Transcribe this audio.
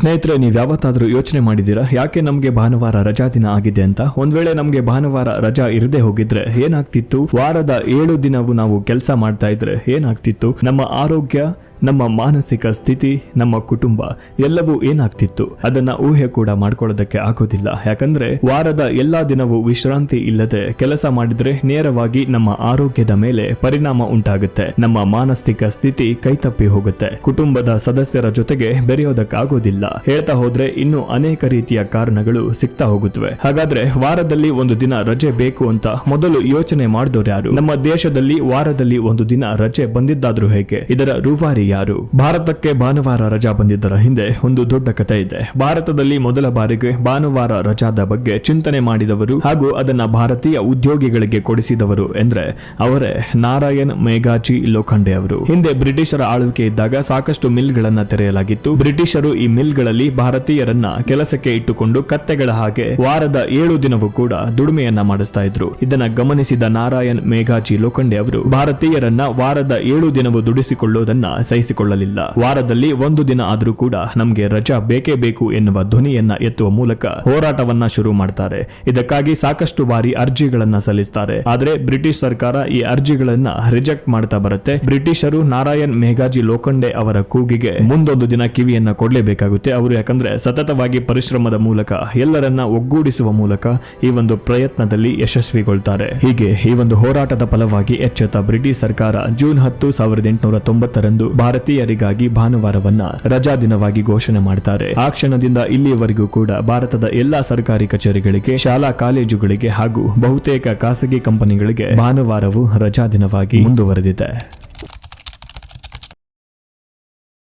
ಸ್ನೇಹಿತರೆ, ನೀವು ಯಾವತ್ತಾದರೂ ಯೋಚನೆ ಮಾಡಿದ್ದೀರಾ? ಯಾಕೆ ನಮಗೆ ಭಾನುವಾರ ರಜಾ ದಿನ ಆಗಿದೆ ಅಂತ? ಒಂದ್ ವೇಳೆ ನಮಗೆ ಭಾನುವಾರ ರಜಾ ಇರದೆ ಹೋಗಿದ್ರೆ ಏನಾಗ್ತಿತ್ತು? ವಾರದ ಏಳು ದಿನವೂ ನಾವು ಕೆಲಸ ಮಾಡ್ತಾ ಇದ್ರೆ ಏನಾಗ್ತಿತ್ತು? ನಮ್ಮ ಆರೋಗ್ಯ ನಮ್ಮ ಮಾನಸಿಕ ಸ್ಥಿತಿ, ನಮ್ಮ ಕುಟುಂಬ ಎಲ್ಲವೂ ಏನಾಗ್ತಿತ್ತು ಅದನ್ನ ಊಹೆ ಕೂಡ ಮಾಡ್ಕೊಳ್ಳೋದಕ್ಕೆ ಆಗೋದಿಲ್ಲ. ಯಾಕಂದ್ರೆ ವಾರದ ಎಲ್ಲಾ ದಿನವೂ ವಿಶ್ರಾಂತಿ ಇಲ್ಲದೆ ಕೆಲಸ ಮಾಡಿದ್ರೆ ನೇರವಾಗಿ ನಮ್ಮ ಆರೋಗ್ಯದ ಮೇಲೆ ಪರಿಣಾಮ ಉಂಟಾಗುತ್ತೆ. ನಮ್ಮ ಮಾನಸಿಕ ಸ್ಥಿತಿ ಕೈತಪ್ಪಿ ಹೋಗುತ್ತೆ. ಕುಟುಂಬದ ಸದಸ್ಯರ ಜೊತೆಗೆ ಬೆರೆಯೋದಕ್ಕಾಗೋದಿಲ್ಲ. ಹೇಳ್ತಾ ಹೋದ್ರೆ ಇನ್ನು ಅನೇಕ ರೀತಿಯ ಕಾರಣಗಳು ಸಿಗ್ತಾ ಹೋಗುತ್ತವೆ. ಹಾಗಾದ್ರೆ ವಾರದಲ್ಲಿ ಒಂದು ದಿನ ರಜೆ ಬೇಕು ಅಂತ ಮೊದಲು ಯೋಚನೆ ಮಾಡಿದವರು ಯಾರು ನಮ್ಮ ದೇಶದಲ್ಲಿ ವಾರದಲ್ಲಿ ಒಂದು ದಿನ ರಜೆ ಬಂದಿದ್ದಾದ್ರೂ ಹೇಗೆ? ಇದರ ರೂವಾರಿ ಯಾರು? ಭಾರತಕ್ಕೆ ಭಾನುವಾರ ರಜಾ ಬಂದಿದ್ದರ ಹಿಂದೆ ಒಂದು ದೊಡ್ಡ ಕಥೆ ಇದೆ. ಭಾರತದಲ್ಲಿ ಮೊದಲ ಬಾರಿಗೆ ಭಾನುವಾರ ರಜಾದ ಬಗ್ಗೆ ಚಿಂತನೆ ಮಾಡಿದವರು ಹಾಗೂ ಅದನ್ನ ಭಾರತೀಯ ಉದ್ಯೋಗಿಗಳಿಗೆ ಕೊಡಿಸಿದವರು ಎಂದ್ರೆ ಅವರೇ ನಾರಾಯಣ್ ಮೇಘಾಜಿ ಲೋಖಂಡೆ ಅವರು. ಹಿಂದೆ ಬ್ರಿಟಿಷರ ಆಳ್ವಿಕೆ ಇದ್ದಾಗ ಸಾಕಷ್ಟು ಮಿಲ್ಗಳನ್ನ ತೆರೆಯಲಾಗಿತ್ತು. ಬ್ರಿಟಿಷರು ಈ ಮಿಲ್ಗಳಲ್ಲಿ ಭಾರತೀಯರನ್ನ ಕೆಲಸಕ್ಕೆ ಇಟ್ಟುಕೊಂಡು ಕತ್ತೆಗಳ ಹಾಗೆ ವಾರದ ಏಳು ದಿನವೂ ಕೂಡ ದುಡಿಮೆಯನ್ನ ಮಾಡಿಸ್ತಾ ಇದ್ರು. ಇದನ್ನ ಗಮನಿಸಿದ ನಾರಾಯಣ್ ಮೇಘಾಜಿ ಲೋಖಂಡೆ ಅವರು ಭಾರತೀಯರನ್ನ ವಾರದ ಏಳು ದಿನವೂ ದುಡಿಸಿಕೊಳ್ಳುವುದನ್ನ ಸಹಿಸಿಕೊಳ್ಳಲಿಲ್ಲ ವಾರದಲ್ಲಿ ಒಂದು ದಿನ ಆದರೂ ಕೂಡ ನಮಗೆ ರಜಾ ಬೇಕೇ ಬೇಕು ಎನ್ನುವ ಧ್ವನಿಯನ್ನ ಎತ್ತುವ ಮೂಲಕ ಹೋರಾಟವನ್ನ ಶುರು ಮಾಡ್ತಾರೆ. ಇದಕ್ಕಾಗಿ ಸಾಕಷ್ಟು ಬಾರಿ ಅರ್ಜಿಗಳನ್ನ ಸಲ್ಲಿಸ್ತಾರೆ. ಆದ್ರೆ ಬ್ರಿಟಿಷ್ ಸರ್ಕಾರ ಈ ಅರ್ಜಿಗಳನ್ನ ರಿಜೆಕ್ಟ್ ಮಾಡ್ತಾ ಬರುತ್ತೆ. ಬ್ರಿಟಿಷರು ನಾರಾಯಣ್ ಮೇಘಾಜಿ ಲೋಖಂಡೆ ಅವರ ಕೂಗಿಗೆ ಮುಂದೊಂದು ದಿನ ಕಿವಿಯನ್ನ ಕೊಡಲೇಬೇಕಾಗುತ್ತೆ. ಅವರು ಯಾಕಂದ್ರೆ ಸತತವಾಗಿ ಪರಿಶ್ರಮದ ಮೂಲಕ, ಎಲ್ಲರನ್ನ ಒಗ್ಗೂಡಿಸುವ ಮೂಲಕ ಈ ಒಂದು ಪ್ರಯತ್ನದಲ್ಲಿ ಯಶಸ್ವಿಗೊಳ್ತಾರೆ. ಹೀಗೆ ಈ ಒಂದು ಹೋರಾಟದ ಫಲವಾಗಿ ಎಚ್ಚೆತ್ತ ಬ್ರಿಟಿಷ್ ಸರ್ಕಾರ ಜೂನ್ ಹತ್ತು ಸಾವಿರದ ಎಂಟುನೂರ ತೊಂಬತ್ತರಂದು ಭಾರತೀಯರಿಗಾಗಿ ಭಾನುವಾರವನ್ನ ರಜಾ ದಿನವಾಗಿ ಘೋಷಣೆ ಮಾಡ್ತಾರೆ. ಆ ಕ್ಷಣದಿಂದ ಇಲ್ಲಿಯವರೆಗೂ ಕೂಡ ಭಾರತದ ಎಲ್ಲಾ ಸರ್ಕಾರಿ ಕಚೇರಿಗಳಿಗೆ, ಶಾಲಾ ಕಾಲೇಜುಗಳಿಗೆ ಹಾಗೂ ಬಹುತೇಕ ಖಾಸಗಿ ಕಂಪನಿಗಳಿಗೆ ಭಾನುವಾರವು ರಜಾ ದಿನವಾಗಿ ಮುಂದುವರೆದಿದೆ.